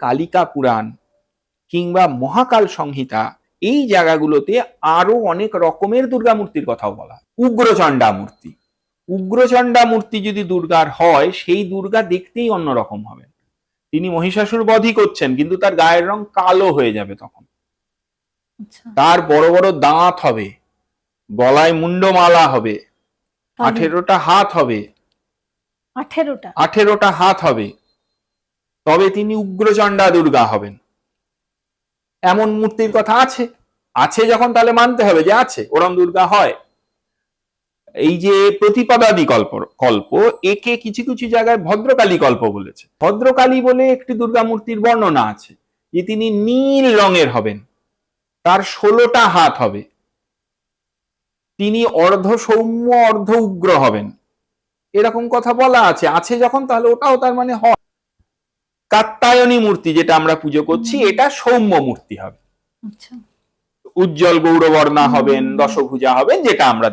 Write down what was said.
কালিকা পুরাণ কিংবা মহাকাল সংহিতা এই জায়গাগুলোতে আরও অনেক রকমের দুর্গা মূর্তির কথাও বলা। উগ্রচণ্ডা মূর্তি উগ্রচণ্ডা মূর্তি যদি দুর্গার হয় সেই দুর্গা দেখতেই অন্যরকম হবে তিনি মহিষাসুর বধই করছেন কিন্তু তার গায়ের রং কালো হয়ে যাবে তখন। আচ্ছা। তার বড় বড় দাঁত হবে গলায় মুন্ডমালা হবে আঠেরোটা হাত হবে। আঠেরোটা? আঠেরোটা হাত হবে। তবে তিনি উগ্রচণ্ডা দুর্গা হবেন। এমন মূর্তির কথা আছে। আছে যখন তাহলে মানতে হবে যে আছে, ওরম দুর্গা হয়। এই যে প্রতিপদাদি কল্প কল্প, একে কিছু কিছু জায়গায় ভদ্রকালী কল্প বলেছে। ভদ্রকালী বলে একটি দুর্গা মূর্তির বর্ণনা আছে, যে তিনি নীল রঙের হবেন। তার ষোলোটা হাত হবে। তিনি অর্ধ সৌম্য, অর্ধ উগ্র হবেন। এরকম কথা বলা আছে। আছে যখন তাহলে ওটাও তার মানে হয়। কাত্তায়নী মূর্তি যেটা আমরা পুজো করছি এটা সৌম্য মূর্তি হবে। আচ্ছা। উজ্জ্বল গৌরবর্ণা হবেন দশভুজা হবেন যেটা আমরা